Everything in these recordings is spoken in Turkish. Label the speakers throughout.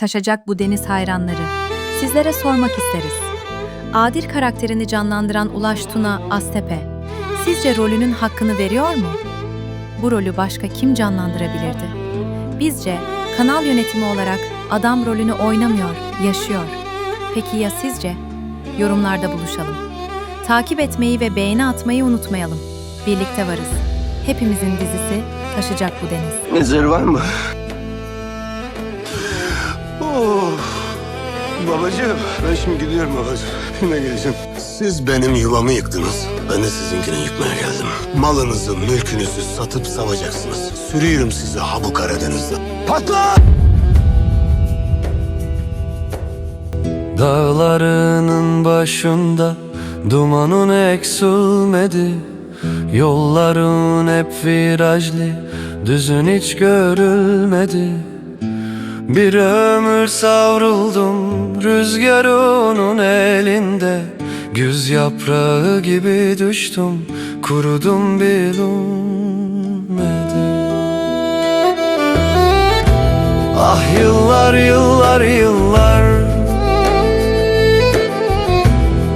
Speaker 1: taşacak bu deniz hayranları. Sizlere sormak isteriz. Adil karakterini canlandıran Ulaş Tuna Aztepe, sizce rolünün hakkını veriyor mu? Bu rolü başka kim canlandırabilirdi? Bizce kanal yönetimi olarak adam rolünü oynamıyor, yaşıyor. Peki ya sizce? Yorumlarda buluşalım. Takip etmeyi ve beğeni atmayı unutmayalım. Birlikte varız. Hepimizin dizisi taşacak bu deniz.
Speaker 2: Mezar var mı? Babacığım ben şimdi gidiyorum babacığım. Yine geleceğim. Siz benim yuvamı yıktınız. Ben de sizinkini yıkmaya geldim. Malınızı, mülkünüzü satıp savacaksınız. Sürüyorum sizi ha bu Karadeniz'de. Patla!
Speaker 3: Dağlarının başında dumanın eksilmedi Yolların hep virajlı düzün hiç görülmedi Bir ömür savruldum rüzgarının elinde. Güz yaprağı gibi düştüm kurudum bilinmedi Ah yıllar yıllar yıllar.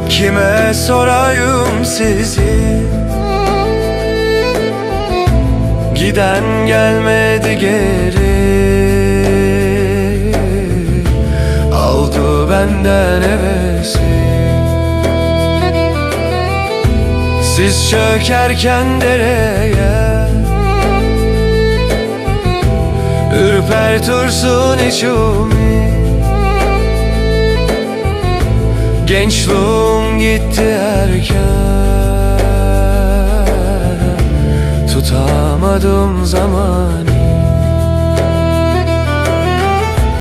Speaker 3: Kime sorayım sizi? Giden gelmedi geri benden hevesi. Siz çökerken dereye. Ürpertursun içimi Gençliğim gitti erken. Tutamadım zamanı